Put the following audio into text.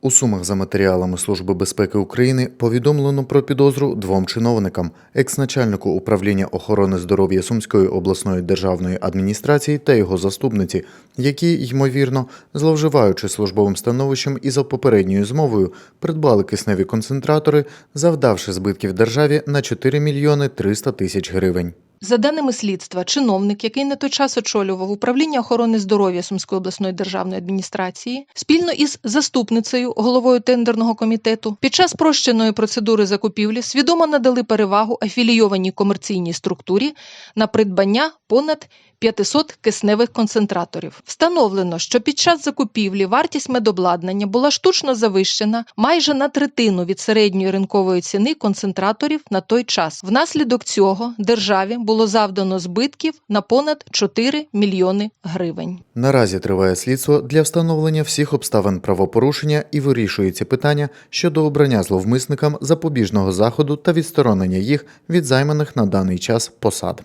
У Сумах за матеріалами Служби безпеки України повідомлено про підозру двом чиновникам: екс-начальнику управління охорони здоров'я Сумської обласної державної адміністрації та його заступниці, які, ймовірно, зловживаючи службовим становищем і за попередньою змовою, придбали кисневі концентратори, завдавши збитків державі на 4 мільйони 300 тисяч гривень. За даними слідства, чиновник, який на той час очолював управління охорони здоров'я Сумської обласної державної адміністрації, спільно із заступницею головою тендерного комітету, під час прощеної процедури закупівлі свідомо надали перевагу афілійованій комерційній структурі на придбання понад 500 кисневих концентраторів. Встановлено, що під час закупівлі вартість медобладнання була штучно завищена майже на третину від середньої ринкової ціни концентраторів на той час. Внаслідок цього державі було завдано збитків на понад 4 мільйони гривень. Наразі триває слідство для встановлення всіх обставин правопорушення і вирішується питання щодо обрання зловмисникам запобіжного заходу та відсторонення їх від займаних на даний час посад.